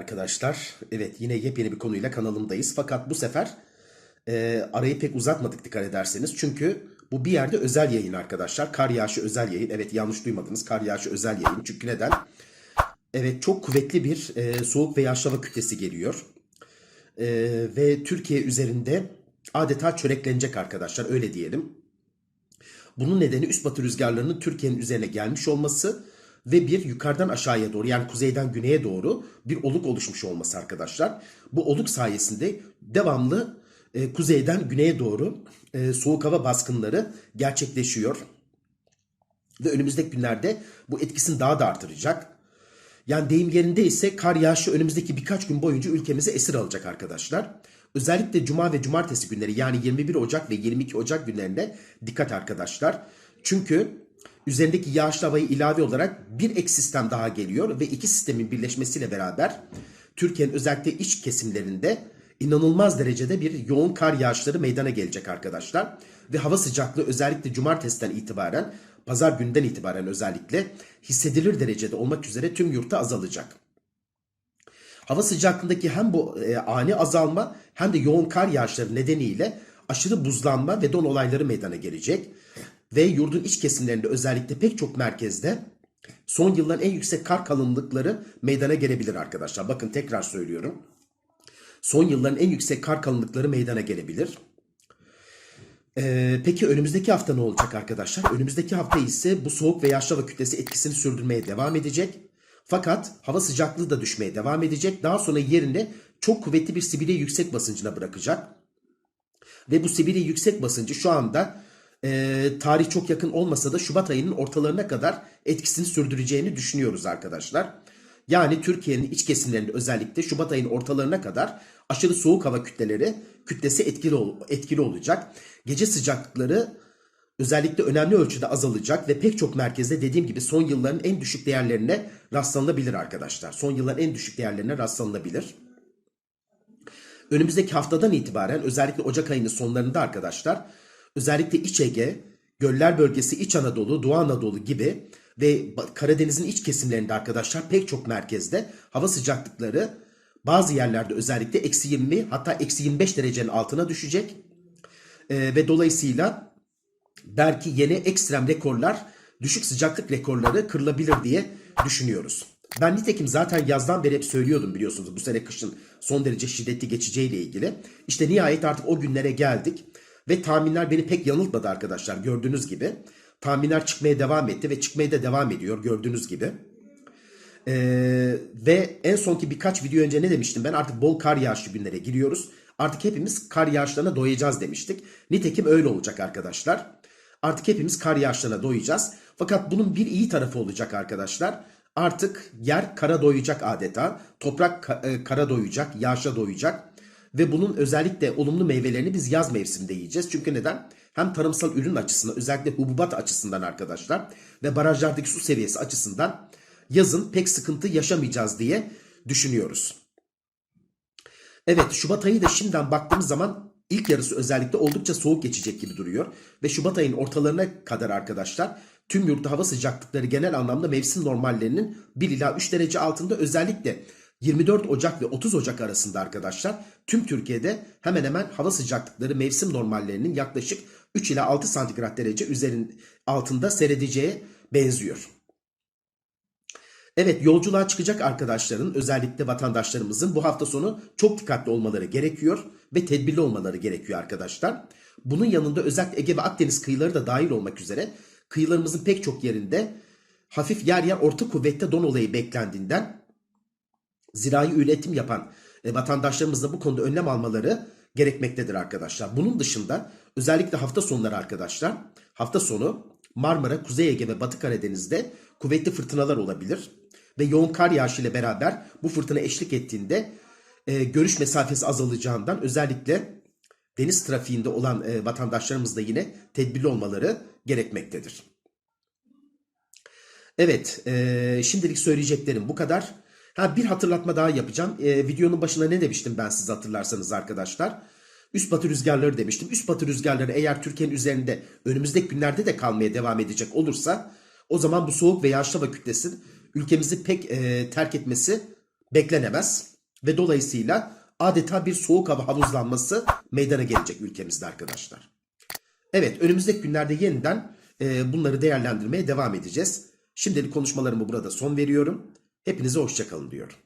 Arkadaşlar. Evet yine yepyeni bir konuyla kanalımdayız. Fakat bu sefer e, arayı pek uzatmadık dikkat ederseniz. Çünkü bu bir yerde özel yayın arkadaşlar. Kar yağışı özel yayın. Evet yanlış duymadınız. Kar yağışı özel yayın. Çünkü neden? Evet çok kuvvetli bir e, soğuk ve yağış hava kütlesi geliyor. E, ve Türkiye üzerinde adeta çöreklenecek arkadaşlar öyle diyelim. Bunun nedeni üst batı rüzgarlarının Türkiye'nin üzerine gelmiş olması ve bir yukarıdan aşağıya doğru yani kuzeyden güneye doğru bir oluk oluşmuş olması arkadaşlar. Bu oluk sayesinde devamlı e, kuzeyden güneye doğru e, soğuk hava baskınları gerçekleşiyor. Ve önümüzdeki günlerde bu etkisini daha da artıracak. Yani deyim yerinde ise kar yağışı önümüzdeki birkaç gün boyunca ülkemizi esir alacak arkadaşlar. Özellikle cuma ve cumartesi günleri yani 21 Ocak ve 22 Ocak günlerinde dikkat arkadaşlar. Çünkü üzerindeki yağışlı havayı ilave olarak bir ek sistem daha geliyor ve iki sistemin birleşmesiyle beraber Türkiye'nin özellikle iç kesimlerinde inanılmaz derecede bir yoğun kar yağışları meydana gelecek arkadaşlar. Ve hava sıcaklığı özellikle cumartesiden itibaren, pazar günden itibaren özellikle hissedilir derecede olmak üzere tüm yurtta azalacak. Hava sıcaklığındaki hem bu e, ani azalma hem de yoğun kar yağışları nedeniyle aşırı buzlanma ve don olayları meydana gelecek. Ve yurdun iç kesimlerinde özellikle pek çok merkezde son yılların en yüksek kar kalınlıkları meydana gelebilir arkadaşlar. Bakın tekrar söylüyorum. Son yılların en yüksek kar kalınlıkları meydana gelebilir. Ee, peki önümüzdeki hafta ne olacak arkadaşlar? Önümüzdeki hafta ise bu soğuk ve yağışlı hava kütlesi etkisini sürdürmeye devam edecek. Fakat hava sıcaklığı da düşmeye devam edecek. Daha sonra yerini çok kuvvetli bir Sibirya yüksek basıncına bırakacak. Ve bu Sibirya yüksek basıncı şu anda e, tarih çok yakın olmasa da Şubat ayının ortalarına kadar etkisini sürdüreceğini düşünüyoruz arkadaşlar. Yani Türkiye'nin iç kesimlerinde özellikle Şubat ayının ortalarına kadar aşırı soğuk hava kütleleri kütlesi etkili ol- etkili olacak. Gece sıcaklıkları özellikle önemli ölçüde azalacak ve pek çok merkezde dediğim gibi son yılların en düşük değerlerine rastlanabilir arkadaşlar. Son yılların en düşük değerlerine rastlanabilir. Önümüzdeki haftadan itibaren özellikle Ocak ayının sonlarında arkadaşlar özellikle İç Ege, Göller bölgesi İç Anadolu, Doğu Anadolu gibi ve Karadeniz'in iç kesimlerinde arkadaşlar pek çok merkezde hava sıcaklıkları bazı yerlerde özellikle eksi 20 hatta eksi 25 derecenin altına düşecek. Ee, ve dolayısıyla belki yeni ekstrem rekorlar, düşük sıcaklık rekorları kırılabilir diye düşünüyoruz. Ben nitekim zaten yazdan beri hep söylüyordum biliyorsunuz bu sene kışın son derece şiddetli geçeceğiyle ilgili. İşte nihayet artık o günlere geldik ve tahminler beni pek yanıltmadı arkadaşlar gördüğünüz gibi. Tahminler çıkmaya devam etti ve çıkmaya da devam ediyor gördüğünüz gibi. Ee, ve en sonki birkaç video önce ne demiştim ben artık bol kar yağışlı günlere giriyoruz. Artık hepimiz kar yağışlarına doyacağız demiştik. Nitekim öyle olacak arkadaşlar. Artık hepimiz kar yağışlarına doyacağız. Fakat bunun bir iyi tarafı olacak arkadaşlar. Artık yer kara doyacak adeta. Toprak e, kara doyacak, yağışa doyacak. Ve bunun özellikle olumlu meyvelerini biz yaz mevsiminde yiyeceğiz. Çünkü neden? Hem tarımsal ürün açısından özellikle hububat açısından arkadaşlar ve barajlardaki su seviyesi açısından yazın pek sıkıntı yaşamayacağız diye düşünüyoruz. Evet Şubat ayı da şimdiden baktığımız zaman ilk yarısı özellikle oldukça soğuk geçecek gibi duruyor. Ve Şubat ayının ortalarına kadar arkadaşlar tüm yurtta hava sıcaklıkları genel anlamda mevsim normallerinin 1 ila 3 derece altında özellikle 24 Ocak ve 30 Ocak arasında arkadaşlar tüm Türkiye'de hemen hemen hava sıcaklıkları mevsim normallerinin yaklaşık 3 ila 6 santigrat derece üzerin altında seyredeceği benziyor. Evet yolculuğa çıkacak arkadaşların özellikle vatandaşlarımızın bu hafta sonu çok dikkatli olmaları gerekiyor ve tedbirli olmaları gerekiyor arkadaşlar. Bunun yanında özellikle Ege ve Akdeniz kıyıları da dahil olmak üzere kıyılarımızın pek çok yerinde hafif yer yer orta kuvvette don olayı beklendiğinden zirai üretim yapan e, vatandaşlarımız da bu konuda önlem almaları gerekmektedir arkadaşlar. Bunun dışında özellikle hafta sonları arkadaşlar hafta sonu Marmara, Kuzey Ege ve Batı Karadeniz'de kuvvetli fırtınalar olabilir. Ve yoğun kar yağışı ile beraber bu fırtına eşlik ettiğinde e, görüş mesafesi azalacağından özellikle deniz trafiğinde olan e, vatandaşlarımız da yine tedbirli olmaları gerekmektedir. Evet, e, şimdilik söyleyeceklerim bu kadar. Ha bir hatırlatma daha yapacağım. E, videonun başında ne demiştim ben siz hatırlarsanız arkadaşlar? Üst batı rüzgarları demiştim. Üst batı rüzgarları eğer Türkiye'nin üzerinde önümüzdeki günlerde de kalmaya devam edecek olursa o zaman bu soğuk ve yağışlı hava kütlesi ülkemizi pek e, terk etmesi beklenemez ve dolayısıyla adeta bir soğuk hava havuzlanması meydana gelecek ülkemizde arkadaşlar. Evet önümüzdeki günlerde yeniden e, bunları değerlendirmeye devam edeceğiz. Şimdilik konuşmalarımı burada son veriyorum. Hepinize hoşçakalın diyorum.